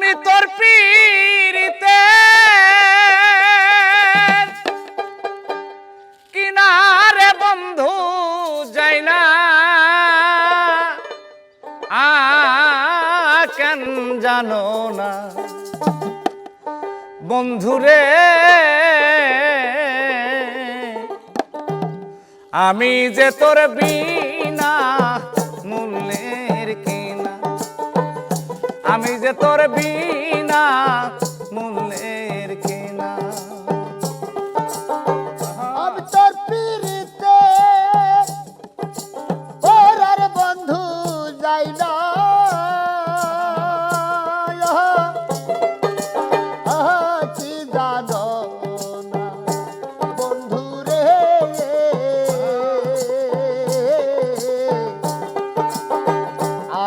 আমি তোর পিড়িতে। কিনারে বন্ধু যাই না। আ কেন জানো না? বন্ধুরে আমি যে তোর বিনা আমি যে তোর বিনা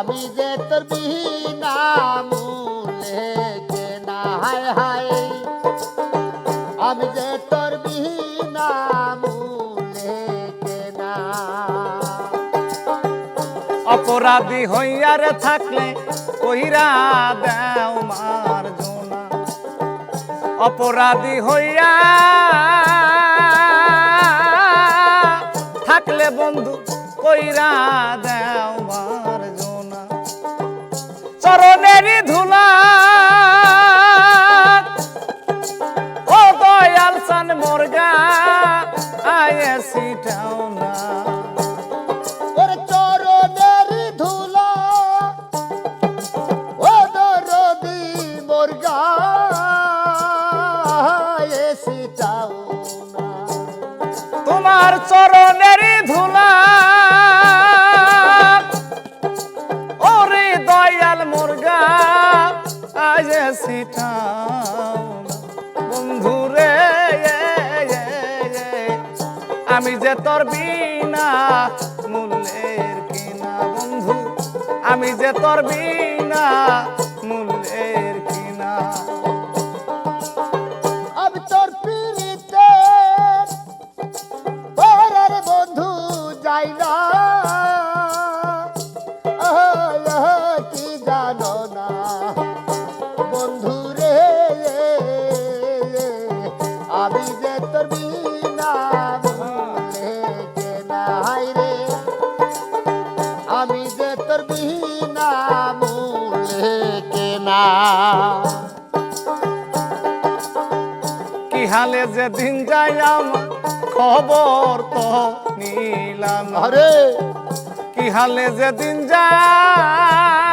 আমি যে তোর বিনা মূলে কেনা, হায় হায়। আমি যে তোর কেনা। অপরাধী হইয়ারে থাকলে কইরা দেও মার জোনা। অপরাধী হইয়া থাকলে বন্ধু কইরা দেও আমি যে তোর বিনা মূল্যের কিনা বন্ধু? আমি যে তোর বিনা মূল্যের কিনা মূলে কেনা কি হালে যে দিন যাই আমার খবর তো নিলাম। আরে কি হালে যে দিন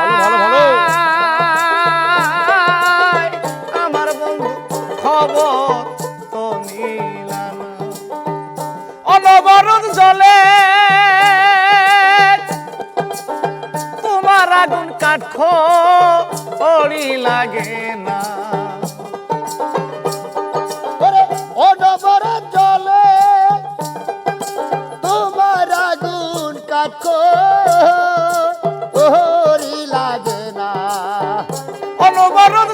ভালো, ভালো, ভালো। যায় তোমার পড়ি লাগে না। ওরে তোমার আগুন কাটকো লাগে না। অনবরত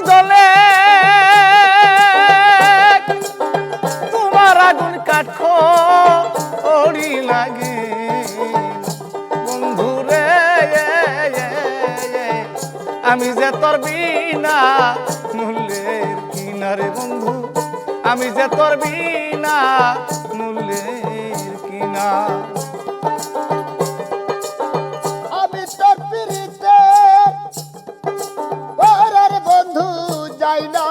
আমি যে তোর বিনা মূল্যের কিনারে বন্ধু, আমি যে তোর বিনা মূল্যের কিনা আমি তোর পিড়িতে বন্ধু যাই না।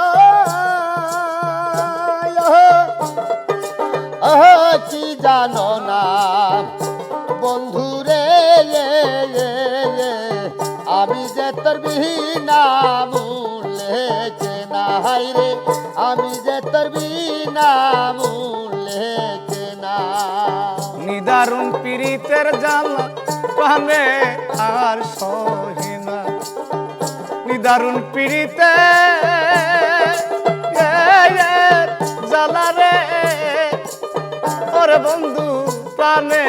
কি জানো না বন্ধু যে তোর বিনা মূল্যে কেনা হাই রে, আমি যে তোর বিনা মূল্যে কেনা নিদারুণ পীড়িতের জ্বালা প্রাণে আর সহিনা। নিদারুণ পীড়িতে জ্বালা রে, ওরে বন্ধু প্রাণে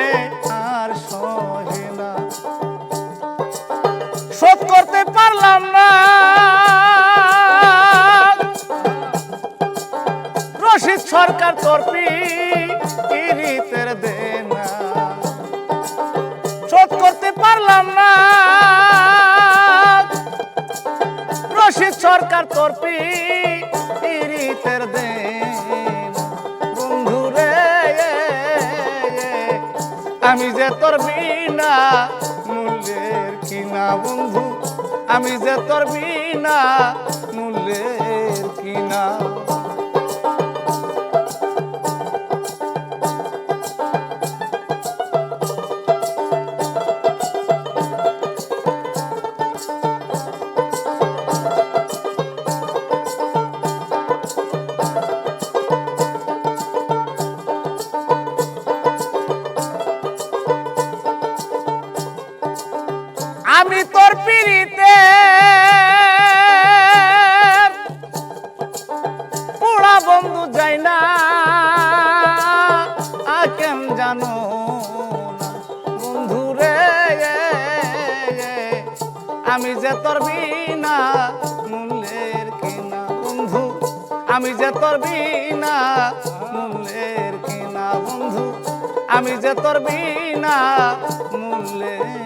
রশিদ সরকার তোর পিরিতের দেনা। শোধ করতে পারলাম না। রশিদ সরকার তোর পিরিতের দেন। বন্ধু রে, আমি যে তোর বিনা মূল্যের কিনা বন্ধু, আমি যে তোর বিনা আমি তোর পিড়িতে। পোড়া বন্ধু যাই না কেন জানো বন্ধু রে, আমি যে তোর বিনা মূল্যের কিনা বন্ধু, আমি যে তোর বিনা মূল্যের কিনা বন্ধু, আমি যে তোর বিনা মূল্যের